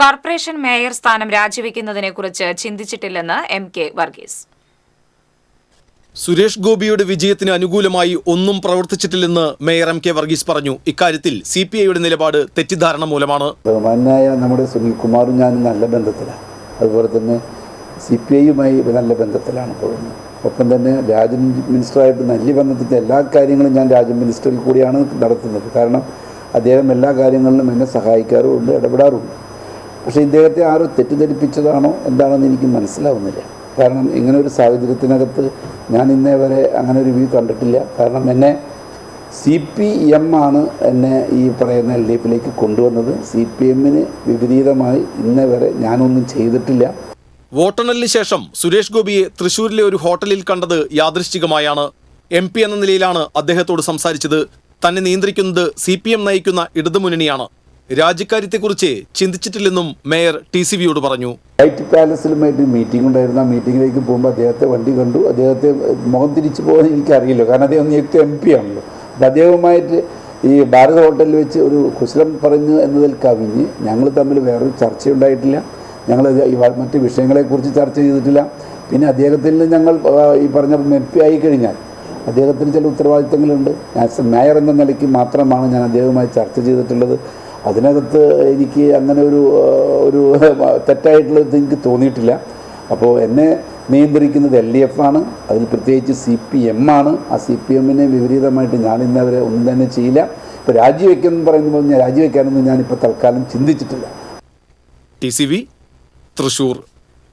Corporation mayor സ്ഥാനം രാജിവെക്കുന്നതിനെക്കുറിച്ച് ചിന്തിച്ചിട്ടില്ലെന്ന് എം കെ വർഗീസ്. സുരേഷ് ഗോപിയുടെ വിജയത്തിന് അനുകൂലമായി ഒന്നും പ്രവർത്തിച്ചിട്ടില്ലെന്ന് മേയർ എം കെ വർഗീസ് പറഞ്ഞു. ഇക്കാര്യത്തിൽ സി പി ഐയുടെ നിലപാട് തെറ്റിദ്ധാരണ മൂലമാണ്. ബഹുമാനായ നമ്മുടെ സുനിൽ കുമാറും ഞാനും നല്ല ബന്ധത്തിലാണ്. അതുപോലെ തന്നെ സി പി ഐയുമായി നല്ല ബന്ധത്തിലാണ് പോകുന്നത്. ഒപ്പം തന്നെ രാജ്യ മിനിസ്റ്ററായിട്ട് നല്ല ബന്ധത്തിന്റെ എല്ലാ കാര്യങ്ങളും ഞാൻ രാജ്യ മിനിസ്റ്ററിൽ കൂടിയാണ് നടത്തുന്നത്. കാരണം അദ്ദേഹം എല്ലാ കാര്യങ്ങളിലും എന്നെ സഹായിക്കാറുമുണ്ട് ഇടപെടാറുമുണ്ട്. പക്ഷേ ഇദ്ദേഹത്തെ ആരോ തെറ്റിദ്ധരിപ്പിച്ചതാണോ എന്താണെന്ന് എനിക്ക് മനസ്സിലാവുന്നില്ല. കാരണം ഇങ്ങനെ ഒരു സാഹചര്യത്തിനകത്ത് ഞാൻ ഇന്നേ വരെ അങ്ങനെ ഒരു വ്യൂ കണ്ടിട്ടില്ല. കാരണം എന്നെ സി പി എം ആണ് എന്നെ ഈ പറയുന്ന എൽ ഡി എഫിലേക്ക് കൊണ്ടുവന്നത്. സി പി എമ്മിന് വിപരീതമായി ഇന്നേ വരെ ഞാനൊന്നും ചെയ്തിട്ടില്ല. വോട്ടെണ്ണലിന് ശേഷം സുരേഷ് ഗോപിയെ തൃശൂരിലെ ഒരു ഹോട്ടലിൽ കണ്ടത് യാദൃശ്ചികമായാണ്. എം പി എന്ന നിലയിലാണ് അദ്ദേഹത്തോട് സംസാരിച്ചത്. തന്നെ നിയന്ത്രിക്കുന്നത് സി പി എം നയിക്കുന്ന ഇടതുമുന്നണിയാണ്. രാജിക്കാര്യത്തെക്കുറിച്ച് ചിന്തിച്ചിട്ടില്ലെന്നും മേയർ ടി സി വിയോട് പറഞ്ഞു. വൈറ്റ് പാലസിലുമായിട്ട് മീറ്റിംഗ് ഉണ്ടായിരുന്നു. ആ മീറ്റിംഗിലേക്ക് പോകുമ്പോൾ അദ്ദേഹത്തെ വണ്ടി കണ്ടു. അദ്ദേഹത്തെ മുഖം തിരിച്ചു പോകാൻ എനിക്കറിയില്ല. കാരണം അദ്ദേഹം നിയുക്ത എം പി ആണല്ലോ. അപ്പം അദ്ദേഹവുമായിട്ട് ഈ ഭാരത് ഹോട്ടലിൽ വെച്ച് ഒരു കുശലം പറഞ്ഞു എന്നതിൽ കവിഞ്ഞ് ഞങ്ങൾ തമ്മിൽ വേറൊരു ചർച്ചയുണ്ടായിട്ടില്ല. ഞങ്ങൾ മറ്റ് വിഷയങ്ങളെക്കുറിച്ച് ചർച്ച ചെയ്തിട്ടില്ല. പിന്നെ അദ്ദേഹത്തിൽ നിന്ന് ഞങ്ങൾ ഈ പറഞ്ഞ എം പി ആയി കഴിഞ്ഞാൽ അദ്ദേഹത്തിന് ചില ഉത്തരവാദിത്തങ്ങളുണ്ട്. ആസ് എ മേയർ എന്ന നിലയ്ക്ക് മാത്രമാണ് ഞാൻ അദ്ദേഹവുമായി ചർച്ച ചെയ്തിട്ടുള്ളത്. അതിനകത്ത് എനിക്ക് അങ്ങനെ ഒരു ഒരു തെറ്റായിട്ടുള്ളത് എനിക്ക് തോന്നിയിട്ടില്ല. അപ്പോൾ എന്നെ നിയന്ത്രിക്കുന്നത് എൽ ഡി എഫ് ആണ്. അതിൽ പ്രത്യേകിച്ച് സി പി എം ആണ്. ആ സി പി എമ്മിനെ വിപരീതമായിട്ട് ഞാൻ ഇന്നവരെ ഒന്നും തന്നെ ചെയ്യില്ല. ഇപ്പോൾ രാജിവെക്കുമെന്ന് പറയുമ്പോൾ ഞാൻ രാജിവെക്കാനൊന്നും ഞാനിപ്പോൾ തൽക്കാലം ചിന്തിച്ചിട്ടില്ല. T C V Thrissur